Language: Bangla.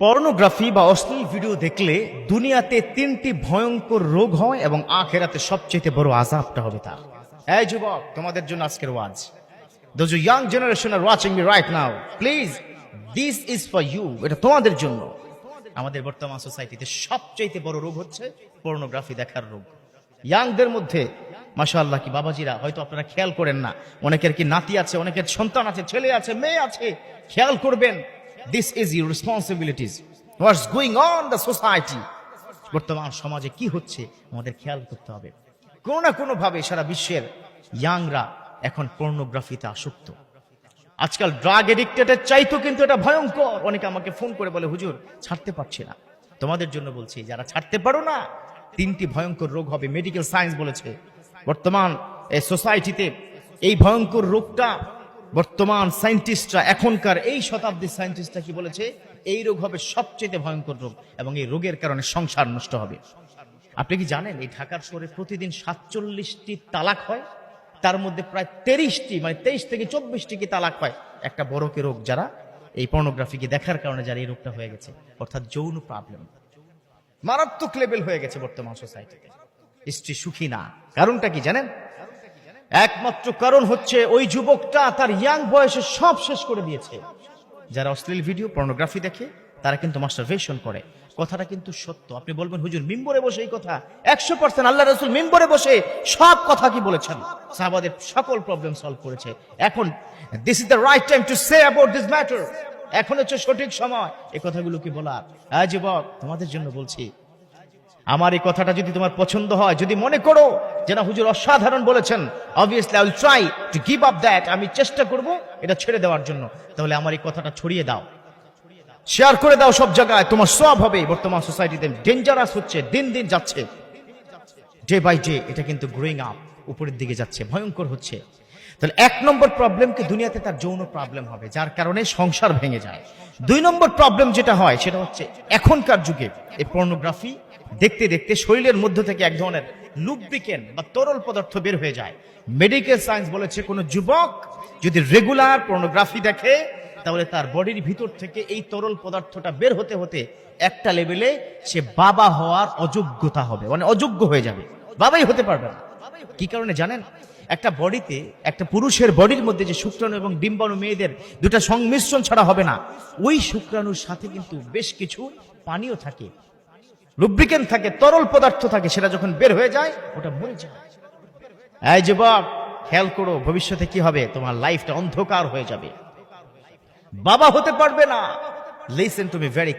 পর্নোগ্রাফি বা অশ্লীল ভিডিও দেখলে দুনিয়াতে তিনটি ভয়ঙ্কর রোগ হয় এবং আখেরাতে সবচেয়ে বড় আজাবটা হবে তার। এই যুবক, তোমাদের জন্য আজকের ওয়াজ। Those young generation are watching me right now please this is for you এটা তোমাদের জন্য। আমাদের বর্তমান সোসাইটিতে সবচেয়ে বড় রোগ হচ্ছে পর্নোগ্রাফি দেখার রোগ। ইয়াংদের মধ্যে, মাশাআল্লাহ কি বাবাজিরা, হয়তো আপনারা খেয়াল করেন না। অনেকের কি নাতি আছে, অনেকের সন্তান আছে, ছেলে আছে, মেয়ে আছে, খেয়াল করবেন। This is your responsibilities what's going on the society বর্তমান সমাজে কি হচ্ছে আমাদের খেয়াল করতে হবে। কোনো না কোনো ভাবে সারা বিশ্বের ইয়াংরা এখন পর্নোগ্রাফিতে আসক্ত। আজকাল ড্রাগ এডিক্টেডের চাইতো কিন্তু এটা ভয়ঙ্কর। অনেকে আমাকে ফোন করে বলে হুজুর ছাড়তে পারছি না। তোমাদের জন্য বলছি যারা ছাড়তে পারো না তিনটি ভয়ঙ্কর রোগ হবে। মেডিকেল সায়েন্স বলেছে বর্তমান এই সোসাইটিতে এই ভয়ঙ্কর রোগটা বর্তমান সায়েন্টিস্টরা, এখনকার এই শতাব্দীর সায়েন্টিস্টরা কি বলেছে? এই রোগ হবে সবচেয়ে ভয়ঙ্কর রোগ এবং এই রোগের কারণে সংসার নষ্ট হবে। আপনি কি জানেন, এই ঢাকার শহরে প্রতিদিন সাতচল্লিশটি তালাক হয়? তার মধ্যে প্রায় তেইশটি মানে তেইশ থেকে চব্বিশটি কি তালাক হয়? একটা বড়কে রোগ যারা এই পর্নোগ্রাফিকে দেখার কারণে যারা এই রোগটা হয়ে গেছে, অর্থাৎ যৌন প্রবলেম মারাত্মক লেভেল হয়ে গেছে বর্তমান সোসাইটিতে স্ত্রী সুখী না। কারণটা কি জানেন? একমাত্র কারণ হচ্ছে ওই যুবকটা তার ইয়াং বয়সে সব শেষ করে দিয়েছে। যারা অশ্লীল ভিডিও পর্নোগ্রাফি দেখে, তারা কিন্তু মাস্টারভেশন করে। কথাটা কিন্তু সত্য। আপনি বলবেন, হুজুর, মিম্বরে বসে এই কথা? একশো পার্সেন্ট আল্লাহ রসুল মিম্বরে বসে সব কথা কি বলেছেন? সাহাবাদের সকল প্রবলেম সলভ করেছে। এখন this is the right time to say about this matter এখন হচ্ছে সঠিক সময়। এই কথাগুলো কি বলার? হ্যাঁ যুবক, তোমাদের জন্য বলছি আমার এই কথাটা যদি তোমার পছন্দ হয়, যদি মনে করো যে না, হুজুর অসাধারণ বলেছেন obviously I will try to give up that আমি চেষ্টা করব এটা ছেড়ে দেওয়ার জন্য। তাহলে আমার এই কথাটা ছড়িয়ে দাও। শেয়ার করে দাও সব জায়গায়, তোমার সব হবে। বর্তমান সোসাইটিতে ডেঞ্জারাস হচ্ছে, দিন দিন যাচ্ছে। ডে বাই ডে এটা কিন্তু গ্রোয়িং আপ উপরের দিকে যাচ্ছে, ভয়ঙ্কর হচ্ছে। তাহলে এক নম্বর প্রবলেমকে দুনিয়াতে তার যৌন প্রবলেম হবে, যার কারণে সংসার ভেঙে যায়। দুই নম্বর প্রবলেম যেটা হয়, সেটা হচ্ছে এখনকার যুগে এই পর্নোগ্রাফি দেখতে দেখতে শরীরের মধ্য থেকে এক ধরনের লুব্রিকেন বা তরল পদার্থ বের হয়ে যায়। মেডিকেল সায়েন্স বলেছে কোনো যুবক যদি রেগুলার পর্নোগ্রাফি দেখে, তাহলে তার বডির ভিতর থেকে এই তরল পদার্থটা বের হতে হতে একটা লেভেলে সে বাবা হওয়ার অযোগ্যতা হবে মানে অযোগ্য হয়ে যাবে। বাবাই হতে পারবে না। কি কারণে জানেন? একটা বডিতে, একটা পুরুষের বডির মধ্যে যে শুক্রাণু এবং ডিম্বাণু মেয়েদের দুটা সংমিশ্রণ ছাড়া হবে না, ওই শুক্রাণুর সাথে কিন্তু বেশ কিছু পানীয় থাকে লুব্রিকেন থাকে, তরল পদার্থ থাকে, সেটা যখন বের হয়ে যায়, ওটা মরে যায়। এই যুবক, খেয়াল করো, ভবিষ্যতে কি হবে? তোমার লাইফটা অন্ধকার হয়ে যাবে। বাবা হতে পারবে না। Listen to me very